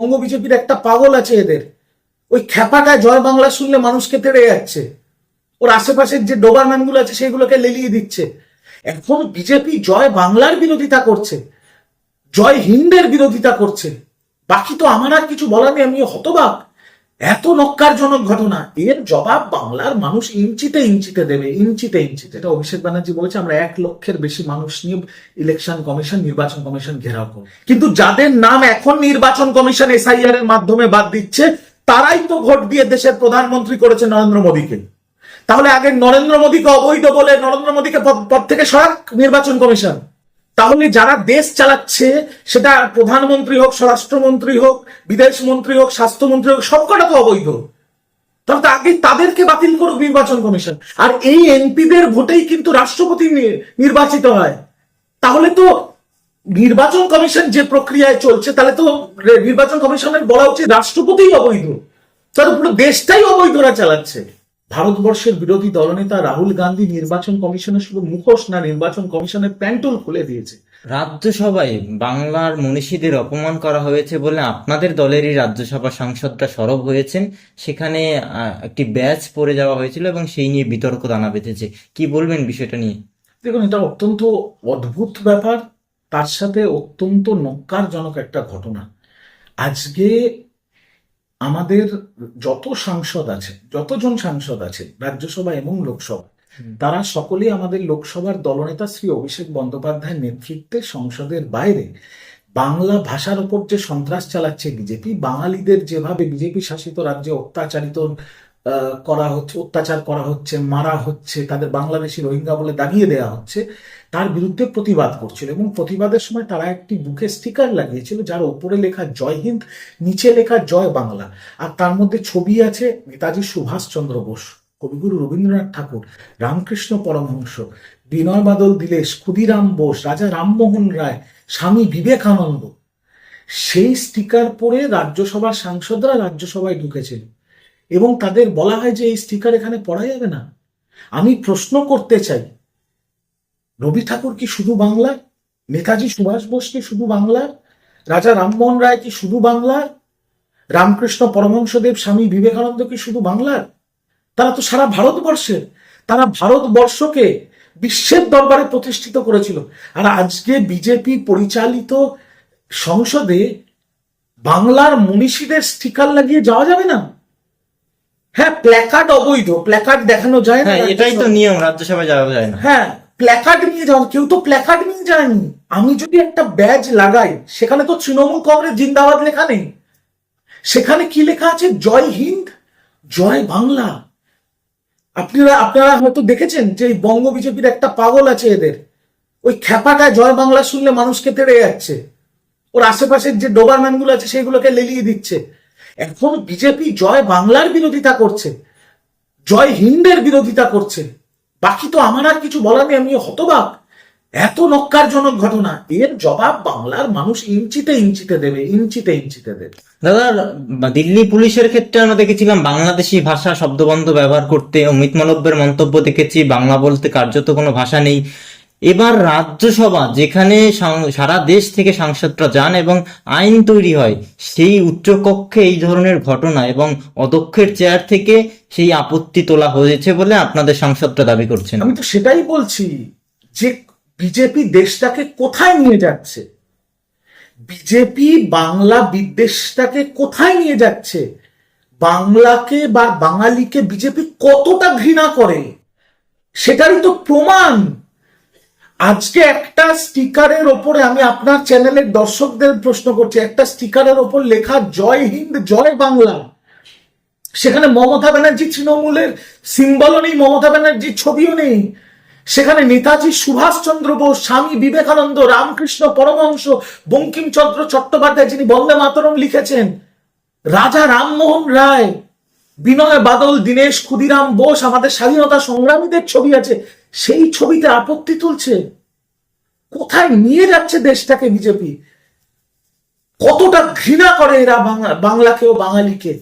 বঙ্গ বিজেপির একটা পাগল আছে এদের। ওই খ্যাপাটায় জয় বাংলা শুনলে মানুষকে তেড়ে যাচ্ছে। ওর আশেপাশের যে ডোবারম্যানগুলো আছে সেগুলোকে লেলিয়ে দিচ্ছে। এখন বিজেপি জয় বাংলার বিরোধিতা করছে, জয় হিন্দের বিরোধিতা করছে। বাকি তো আমার আর কিছু বলার নেই আমি হতবাক। এত নক্কারজনক ঘটনা। এর জবাব বাংলার মানুষ ইঞ্চিতে ইঞ্চিতে দেবে, ইঞ্চিতে ইঞ্চিতে। এটা অভিষেক ব্যানার্জি বলেছে, আমরা এক লক্ষের বেশি মানুষ নিয়ে ইলেকশন কমিশন নির্বাচন কমিশন ঘেরাও করব। কিন্তু যাদের নাম এখন নির্বাচন কমিশন এসআইআর এর মাধ্যমে বাদ দিচ্ছে, তারাই তো ভোট দিয়ে দেশের প্রধানমন্ত্রী করেছে নরেন্দ্র মোদীকে। তাহলে আগে নরেন্দ্র মোদীকে অবৈধ বলে নরেন্দ্র মোদীকে পদ পদ থেকে সরাক নির্বাচন কমিশন তাহলে যারা দেশ চালাচ্ছে, সেটা প্রধানমন্ত্রী হোক, স্বরাষ্ট্রমন্ত্রী হোক বিদেশ মন্ত্রী হোক, স্বাস্থ্যমন্ত্রী হোক, সবকটা তো অবৈধ। তাহলে আগে তাদেরকে বাতিল করুক নির্বাচন কমিশন। আর এই এমপিদের ভোটেই কিন্তু রাষ্ট্রপতি নির্বাচিত হয়। তাহলে তো নির্বাচন কমিশন যে প্রক্রিয়ায় চলছে, তাহলে তো নির্বাচন কমিশনের বলা উচিত রাষ্ট্রপতিই অবৈধ। তাহলে পুরো দেশটাই অবৈধরা চালাচ্ছে। ভারতবর্ষের বিরোধী দলনেতা রাহুল গান্ধী নির্বাচন কমিশনের শুধু মুখোশ না নির্বাচন কমিশনের প্যান্টল খুলে দিয়েছে। রাজ্যসভায় বাংলার মনীষীদের অপমান করা হয়েছে বলে আপনাদের দলেরই রাজ্যসভা সাংসদরা সরব হয়েছেন। সেখানে একটি ব্যাচ পড়ে যাওয়া হয়েছিল এবং সেই নিয়ে বিতর্ক দানা বেঁধেছে। কি বলবেন বিষয়টা নিয়ে? দেখুন এটা অত্যন্ত অদ্ভুত ব্যাপার। তার সাথে অত্যন্ত নক্কারজনক একটা ঘটনা। আজকে আমাদের যত সাংসদ আছে যতজন সাংসদ আছে রাজ্যসভা এবং লোকসভা তারা সকলেই আমাদের লোকসভার দলনেতা শ্রী অভিষেক বন্দ্যোপাধ্যায়ের নেতৃত্বে সংসদের বাইরে বাংলা ভাষার উপর যে সন্ত্রাস চালাচ্ছে বিজেপি বাঙালিদের যেভাবে বিজেপি শাসিত রাজ্যে অত্যাচারিত আহ, করা হচ্ছে অত্যাচার করা হচ্ছে মারা হচ্ছে তাদের বাংলাদেশি রোহিঙ্গা বলে দাগিয়ে দেওয়া হচ্ছে তার বিরুদ্ধে প্রতিবাদ করছিল এবং প্রতিবাদের সময় তারা একটি বুকে স্টিকার লাগিয়েছিল যার উপরে লেখা জয় হিন্দ নিচে লেখা জয় বাংলা আর তার মধ্যে ছবি আছে নেতাজি সুভাষচন্দ্র বোস, কবিগুরু রবীন্দ্রনাথ ঠাকুর, রামকৃষ্ণ পরমহংস, বিনয় বাদল, দীলেশ, ক্ষুদিরাম বোস, রাজা রামমোহন রায়, স্বামী বিবেকানন্দ। সেই স্টিকার পরে রাজ্যসভার সাংসদরা রাজ্যসভায় ঢুকেছিল এবং তাদের বলা হয় যে এই স্টিকার এখানে পড়া যাবে না। আমি প্রশ্ন করতে চাই রবি ঠাকুর কি শুধু বাংলার? নেতাজি সুভাষ বোস কি শুধু বাংলার? রাজা রামমোহন রায় কি শুধু বাংলার? রামকৃষ্ণ পরমহংসদেব স্বামী বিবেকানন্দ কি শুধু বাংলার? তারা তো সারা ভারতবর্ষের তারা ভারতবর্ষকে বিশ্বের দরবারে প্রতিষ্ঠিত করেছিল। আর আজকে বিজেপি পরিচালিত সংসদে বাংলার মনীষীদের স্টিকার লাগিয়ে যাওয়া যাবে না? হ্যাঁ প্ল্যাকার্ড অবৈধ প্ল্যাকার্ড দেখানো যায় না। হ্যাঁ এটাই তো নিয়ম রাজ্যসভায় যাওয়া যায় না। হ্যাঁ প্ল্যাকার্ড নিয়ে যাওয়া কেউ তো প্ল্যাকার্ড নিয়ে যায়নি। আমি যদি একটা ব্যাজ লাগাই, সেখানে তো তৃণমূল কংগ্রেস জিন্দাবাদ লেখা নেই। সেখানে কি লেখা আছে? জয় হিন্দ, জয় বাংলা। আপনারা আপনারা হয়তো দেখেছেন যে এই বঙ্গ বিজেপির একটা পাগল আছে এদের। ওই খ্যাপাটায় জয় বাংলা শুনলে মানুষকে তেড়ে যাচ্ছে। ওর আশেপাশের যে ডোবারম্যানগুলো আছে সেগুলোকে লেলিয়ে দিচ্ছে। এখন বিজেপি জয় বাংলার বিরোধিতা করছে, জয় হিন্দের বিরোধিতা করছে। বাকি তো আমার আর কিছু বলার নেই আমি হতবাক। এত নক্কারজনক ঘটনা, এর জবাব বাংলার মানুষ ইঞ্চিতে ইঞ্চিতে দেবে, ইঞ্চিতে ইঞ্চিতে দেবে। দাদা দিল্লি পুলিশের ক্ষেত্রে আমরা দেখেছিলাম বাংলাদেশি ভাষা শব্দবন্ধ ব্যবহার করতে অমিত মালব্যের মন্তব্য দেখেছি, বাংলা বলতে কার্যত কোনো ভাষা নেই। এবার রাজ্যসভা, যেখানে সারা দেশ থেকে সাংসদরা যান এবং আইন তৈরি হয়, সেই উচ্চকক্ষে এই ধরনের ঘটনা এবং অধ্যক্ষের চেয়ার থেকে সেই আপত্তি তোলা হয়েছে বলে আপনাদের সাংসদরা দাবি করছেন। আমি তো সেটাই বলছি যে বিজেপি দেশটাকে কোথায় নিয়ে যাচ্ছে? বিজেপি বাংলা বিদ্বেষটাকে কোথায় নিয়ে যাচ্ছে? বাংলাকে বা বাঙালিকে বিজেপি কতটা ঘৃণা করে? সেটারই তো প্রমাণ। আজকে একটা স্টিকারের ওপরে আমি আপনার চ্যানেলের দর্শকদের প্রশ্ন করছি, একটা স্টিকারের ওপর লেখা জয় হিন্দ, জয় বাংলা। সেখানে মমতা ব্যানার্জি তৃণমূলের সিম্বলও নেই, মমতা ব্যানার্জির ছবিও নেই। সেখানে নেতাজি সুভাষচন্দ্র বোস, স্বামী বিবেকানন্দ, রামকৃষ্ণ পরমহংস, বঙ্কিমচন্দ্র চট্টোপাধ্যায় যিনি বন্দে মাতরম লিখেছেন, রাজা রামমোহন রায়। বিনয় বাদল, দীনেশ, ক্ষুদিরাম বোস আমাদের স্বাধীনতা সংগ্রামীদের ছবি আছে। সেই ছবিতে আপত্তি তুলছে। কোথায় নিয়ে যাচ্ছে দেশটাকে বিজেপি? কতটা ঘৃণা করে এরা বাংলা, বাংলাকে ও বাঙালিকে।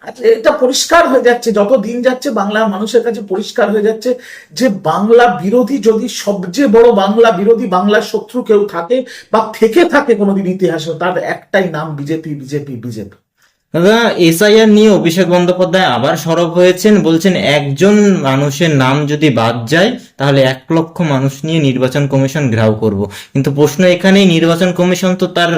আর এটা পরিষ্কার হয়ে যাচ্ছে। যত দিন যাচ্ছে, বাংলার মানুষের কাছে পরিষ্কার হয়ে যাচ্ছে যে বাংলা বিরোধী যদি সবচেয়ে বড় বাংলা বিরোধী বাংলার শত্রু কেউ থাকে বা থেকে থাকে কোনোদিন ইতিহাসে, তার একটাই নাম বিজেপি বিজেপি বিজেপি। দাদা এসআইআর নিয়ে অভিষেক বন্দ্যোপাধ্যায় আবার সরব হয়েছেন বলছেন একজন মানুষের নাম যদি বাদ যায় তাহলে এক লক্ষ মানুষ নিয়ে নির্বাচন কমিশন ঘেরাও করব। কিন্তু প্রশ্ন এখানেই নির্বাচন কমিশন তো তার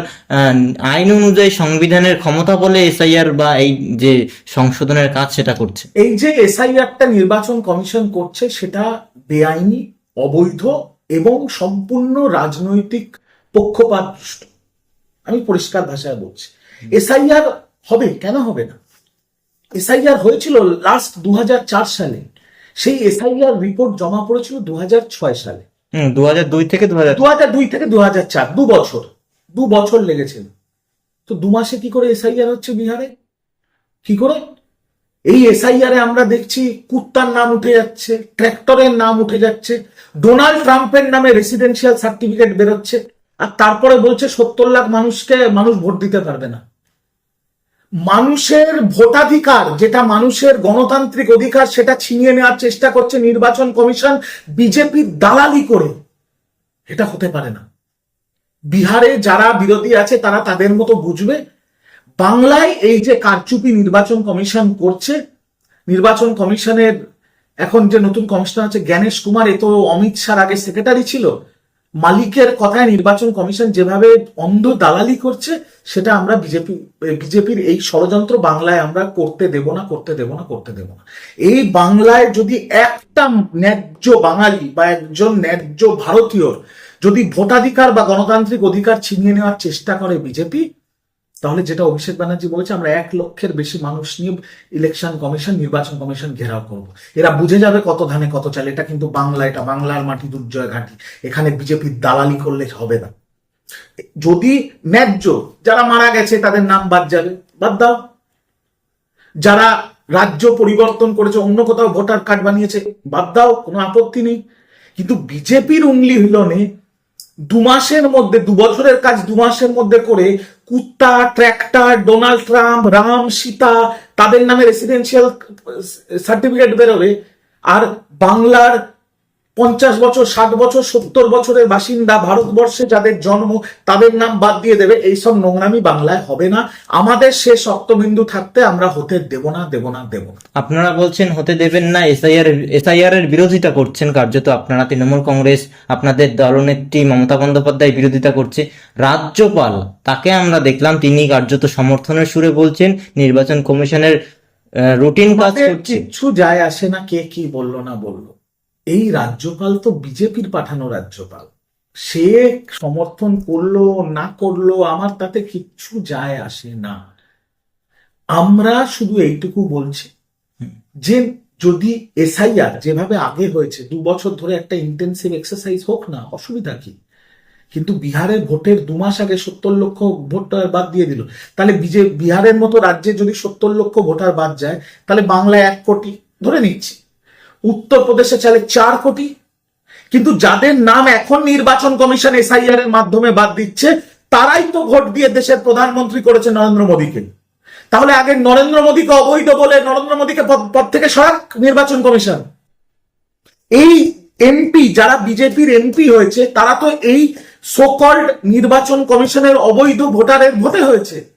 আইন অনুযায়ী সংবিধানের ক্ষমতা বলে এসআইআর বা এই যে সংশোধনের কাজ সেটা করছে। এই যে এসআইআরটা নির্বাচন কমিশন করছে সেটা বেআইনি অবৈধ এবং সম্পূর্ণ রাজনৈতিক পক্ষপাত আমি পরিষ্কার ভাষায় বলছি। এসআইআর হবে? কেন হবে না? এসআইআর হয়েছিল লাস্ট দু হাজার চার সালে। সেই এসআইআর রিপোর্ট জমা পড়েছিল দু হাজার ছয় সালে। দু হাজার দুই থেকে দু হাজার দু দুই থেকে দু চার দু বছর। দু বছর লেগেছিল। তো দু মাসে কি করে এসআইআর হচ্ছে বিহারে? কি করে? এই এসআইআর আমরা দেখছি কুত্তার নাম উঠে যাচ্ছে ট্র্যাক্টরের নাম উঠে যাচ্ছে ডোনাল্ড ট্রাম্পের নামে রেসিডেন্সিয়াল সার্টিফিকেট বেরোচ্ছে আর তারপরে বলছে সত্তর লাখ মানুষকে মানুষ ভোট দিতে পারবে না। মানুষের ভোটাধিকার, যেটা মানুষের গণতান্ত্রিক অধিকার, সেটা ছিনিয়ে নেওয়ার চেষ্টা করছে নির্বাচন কমিশন বিজেপির দালালি করে। এটা হতে পারে না। বিহারে যারা বিরোধী আছে, তারা তাদের মতো বুঝবে। বাংলায় এই যে কারচুপি নির্বাচন কমিশন করছে, নির্বাচন কমিশনের এখন যে নতুন কমিশনার আছে, জ্ঞানেশ কুমার, এ তো অমিত শাহর আগে সেক্রেটারি ছিল। মালিকের কথায় নির্বাচন কমিশন যেভাবে অন্ধ দালালি করছে, সেটা আমরা বিজেপি, বিজেপির এই ষড়যন্ত্র বাংলায় আমরা করতে দেব না, করতে দেব না, করতে দেব না। এই বাংলায় যদি একটা ন্যায্য বাঙালি বা একজন ন্যায্য ভারতীয় যদি ভোটাধিকার বা গণতান্ত্রিক অধিকার ছিনিয়ে নেওয়ার চেষ্টা করে বিজেপি তাহলে যেটা অভিষেক ব্যানার্জি বলেছে, আমরা এক লক্ষের বেশি মানুষ নিয়ে ইলেকশন কমিশন নির্বাচন কমিশন ঘেরাও করব। এরা বুঝে যাবে কত ধানে কত চাল, এটা কিন্তু বাংলা, এটা বাংলার মাটি দুর্জয় ঘাটি। এখানে বিজেপির দালালি করলে হবে না। যদি ন্যায্য যারা মারা গেছে, তাদের নাম বাদ যাবে, বাদ দাও। যারা রাজ্য পরিবর্তন করেছে, অন্য কোথাও ভোটার কার্ড বানিয়েছে, বাদ দাও, কোনো আপত্তি নেই। কিন্তু বিজেপির উংলি হিলনে দু মাসের মধ্যে, দু বছরের কাজ দু মাসের মধ্যে করে কুত্তা, tractor, Donald Trump, Ram, Sita, তাদের নামে রেসিডেন্সিয়াল সার্টিফিকেট বেরোবে। আর বাংলার পঞ্চাশ বছর ষাট বছর সত্তর বছরের বাসিন্দা ভারতবর্ষে যাদের জন্ম তাদের নাম বাদ দিয়ে দেবে এইসব নোংরামি বাংলায় হবে না। আমাদের শেষ রক্তবিন্দু থাকতে আমরা হতে দেব না দেব না দেব না। আপনারা বলছেন হতে দেবেন না এসআইআর এসআইআর এর বিরোধিতা করছেন কার্যত। আপনারা তৃণমূল কংগ্রেস আপনাদের দলনেত্রী মমতা বন্দ্যোপাধ্যায় বিরোধিতা করছে। রাজ্যপাল তাকে আমরা দেখলাম তিনি কার্যত সমর্থনের সুরে বলছেন নির্বাচন কমিশনের রুটিন কাজ কিচ্ছু যায় আসে না কে কি বলল না বলল। এই রাজ্যপাল তো বিজেপির পাঠানো রাজ্যপাল। সে সমর্থন করল, না করল, আমার তাতে কিচ্ছু যায় আসে না। আমরা শুধু এইটুকু বলছি যে যদি এসআইআর যেভাবে আগে হয়েছে, দু বছর ধরে একটা ইন্টেন্সিভ এক্সারসাইজ হোক না, অসুবিধা কি? কিন্তু বিহারের ভোটের দু মাস আগে সত্তর লক্ষ ভোটার বাদ দিয়ে দিল। তাহলে বিজে, বিহারের মতো রাজ্যে যদি সত্তর লক্ষ ভোটার বাদ যায়, তাহলে বাংলায় এক কোটি ধরে নিচ্ছি। উত্তরপ্রদেশে চালে চার কোটি। কিন্তু যাদের নাম এখন নির্বাচন কমিশন এসআইআর এর মাধ্যমে বাদ দিচ্ছে, তারাই তো ভোট দিয়ে দেশের প্রধানমন্ত্রী করেছে নরেন্দ্র মোদীকে। তাহলে আগে নরেন্দ্র মোদীকে অবৈধ বলে নরেন্দ্র মোদীকে পদ থেকে সরাক নির্বাচন কমিশন। এই এমপি, যারা বিজেপির এমপি হয়েছে, তারা তো এই সোকল্ড নির্বাচন কমিশনের অবৈধ ভোটারের ভোটে হয়েছে।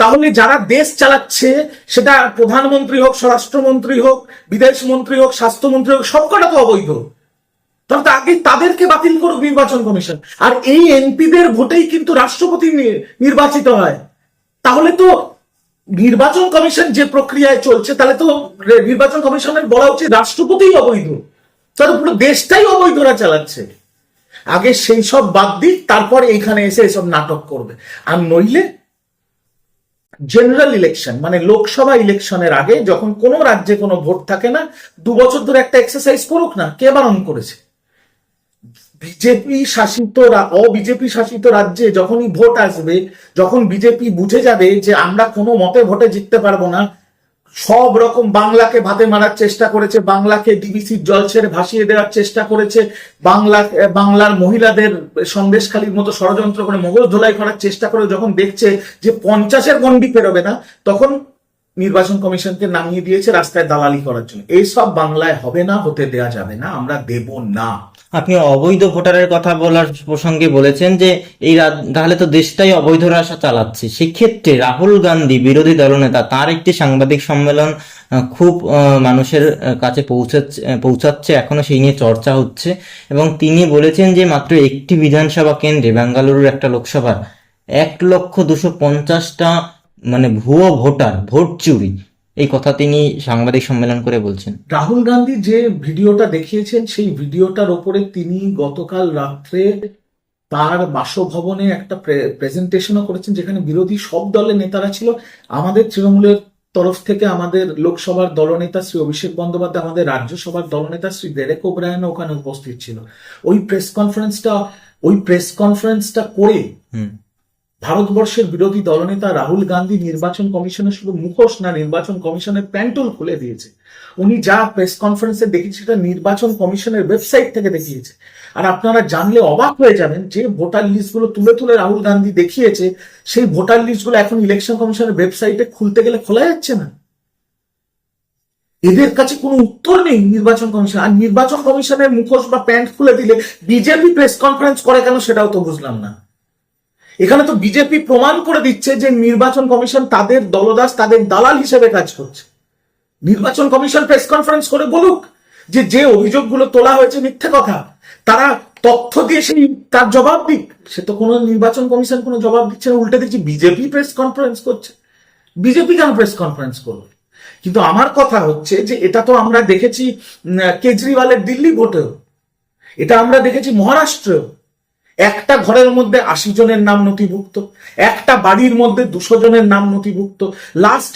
তাহলে যারা দেশ চালাচ্ছে, সেটা প্রধানমন্ত্রী হোক, স্বরাষ্ট্রমন্ত্রী হোক বিদেশ মন্ত্রী হোক, স্বাস্থ্যমন্ত্রী হোক, সবকটা তো অবৈধ। তাহলে আগে তাদেরকে বাতিল করুক নির্বাচন কমিশন। আর এই এমপিদের ভোটেই কিন্তু রাষ্ট্রপতি নির্বাচিত হয়। তাহলে তো নির্বাচন কমিশন যে প্রক্রিয়ায় চলছে, তাহলে তো নির্বাচন কমিশনের বলা উচিত রাষ্ট্রপতিই অবৈধ। তাহলে পুরো দেশটাই অবৈধরা চালাচ্ছে। আগে সেই সব বাদ দিক, তারপর এখানে এসে এসব নাটক করবে। আর নইলে জেনারেল ইলেকশন মানে লোকসভা ইলেকশনের আগে যখন কোনো রাজ্যে কোনো ভোট থাকে না, দু বছর ধরে একটা এক্সারসাইজ করুক না, কে বারণ করেছে? বিজেপি শাসিত অবিজেপি শাসিত রাজ্যে যখনই ভোট আসবে, যখন বিজেপি বুঝে যাবে যে আমরা কোনো মতে ভোটে জিততে পারব না সব রকম বাংলাকে ভাতে মারার চেষ্টা করেছে, বাংলাকে ডিবিসির জল ছেড়ে ভাসিয়ে দেওয়ার চেষ্টা করেছে, বাংলা বাংলার মহিলাদের সন্দেশখালির মতো ষড়যন্ত্র করে মগজ ধোলাই করার চেষ্টা করে যখন দেখছে যে পঞ্চাশের গন্ডি পেরোবে না, তখন নির্বাচন কমিশনকে নামিয়ে দিয়েছে রাস্তায় দালালি করার জন্য। এইসব বাংলায় হবে না, হতে দেয়া যাবে না, আমরা দেব না। আপনি অবৈধ ভোটারের কথা বলার প্রসঙ্গে বলেছেন যে এই তাহলে তো দেশটাই অবৈধ রাশা চালাচ্ছে। সেক্ষেত্রে রাহুল গান্ধী বিরোধী দলনেতা তার একটি সাংবাদিক সম্মেলন খুব মানুষের কাছে পৌঁছাচ্ছে পৌঁছাচ্ছে, এখনও সেই নিয়ে চর্চা হচ্ছে। এবং তিনি বলেছেন যে মাত্র একটি বিধানসভা কেন্দ্রে, বেঙ্গালুরুর একটা লোকসভার, এক লক্ষ দুশো পঞ্চাশটা মানে ভুয়ো ভোটার, ভোট চুরি। এই কথা তিনি সাংবাদিক সম্মেলন করে বলছেন। রাহুল গান্ধী যে ভিডিওটা দেখিয়েছেন সেই ভিডিওটার ওপরে তিনি গতকাল রাত্রে তার বাসভবনে একটা প্রেজেন্টেশনও করেছেন যেখানে বিরোধী সব দলের নেতারা ছিল। আমাদের তৃণমূলের তরফ থেকে আমাদের লোকসভার দলনেতা শ্রী অভিষেক বন্দ্যোপাধ্যায় আমাদের রাজ্যসভার দলনেতা শ্রী ডেরেক ওব্রায়ন ওখানে উপস্থিত ছিল। ওই প্রেস কনফারেন্সটা ওই প্রেস কনফারেন্সটা করে ভারতবর্ষের বিরোধী দলনেতা রাহুল গান্ধী নির্বাচন কমিশনের শুধু মুখোশ না, নির্বাচন কমিশনের প্যান্টুল খুলে দিয়েছে। উনি যা প্রেস কনফারেন্সে দেখিয়েছে, সেটা নির্বাচন কমিশনের ওয়েবসাইট থেকে দেখিয়েছে। আর আপনারা জানলে অবাক হয়ে যাবেন যে ভোটার লিস্টগুলো তুলে তুলে রাহুল গান্ধী দেখিয়েছে, সেই ভোটার লিস্টগুলো এখন ইলেকশন কমিশনের ওয়েবসাইটে খুলতে গেলে খোলা যাচ্ছে না। এদের কাছে কোনো উত্তর নেই নির্বাচন কমিশন। আর নির্বাচন কমিশনের মুখোশ বা প্যান্ট খুলে দিলে বিজেপি প্রেস কনফারেন্স করে কেন সেটাও তো বুঝলাম না। এখানে তো বিজেপি প্রমাণ করে দিচ্ছে যে নির্বাচন কমিশন তাদের দলদাস, তাদের দালাল হিসেবে কাজ করছে। নির্বাচন কমিশন প্রেস কনফারেন্স করে বলুক যে যে অভিযোগগুলো তোলা হয়েছে মিথ্যে কথা, তারা তথ্য দিয়ে সেই তার জবাব দিক। সে তো কোনো নির্বাচন কমিশন কোনো জবাব দিচ্ছে না, উল্টে দেখছি বিজেপি প্রেস কনফারেন্স করছে। বিজেপি কেন প্রেস কনফারেন্স করবে কিন্তু আমার কথা হচ্ছে যে এটা তো আমরা দেখেছি কেজরিওয়ালের দিল্লি ভোটেও। এটা আমরা দেখেছি মহারাষ্ট্রেও। একটা ঘরের মধ্যে আশি জনের নাম নথিভুক্ত, একটা বাড়ির মধ্যে দুশো জনের নাম নথিভুক্ত লাস্ট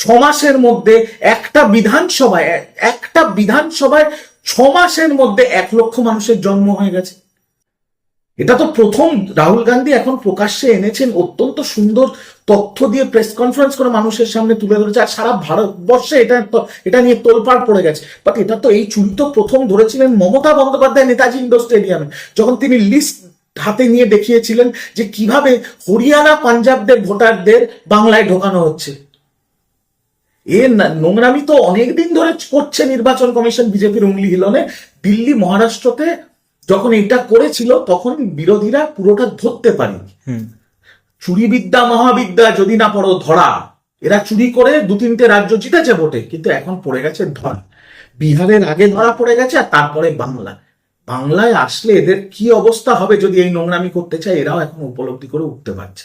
ছ মাসের মধ্যে একটা বিধানসভায় একটা বিধানসভায় ছ মাসের মধ্যে এক লক্ষ মানুষের জন্ম হয়ে গেছে। এটা তো প্রথম, রাহুল গান্ধী এখন প্রকাশ্যে এনেছেন অত্যন্ত সুন্দর তথ্য দিয়ে প্রেস কনফারেন্স করে মানুষের সামনে তুলে ধরেছে, আর সারা ভারতবর্ষে এটা এটা নিয়ে তোলপাড় পড়ে গেছে। বাট এটা তো এই চুরি তো প্রথম ধরেছিলেন মমতা বন্দ্যোপাধ্যায় নেতাজি ইন্ডোর স্টেডিয়ামে যখন তিনি লিস্ট হাতে নিয়ে দেখিয়েছিলেন যে কীভাবে হরিয়ানা পাঞ্জাবদের ভোটারদের বাংলায় ঢোকানো হচ্ছে। এ নোংরামি তো অনেকদিন ধরে করছে নির্বাচন কমিশন বিজেপির উংলি হিলনে। দিল্লি মহারাষ্ট্রতে যখন এটা করেছিল তখন বিরোধীরা পুরোটা ধরতে পারেনি। হুম। চুরি বিদ্যা মহাবিদ্যা যদি না পড়ো ধরা। এরা চুরি করে দু তিনটে রাজ্য জিতেছে ভোটে কিন্তু এখন পড়ে গেছে ধরা। বিহারের আগে ধরা পড়ে গেছে আর তারপরে বাংলা। বাংলায় আসলে এদের কি অবস্থা হবে যদি এই নোংরামি করতে চায়, এরাও এখন উপলব্ধি করে উঠতে পারছে।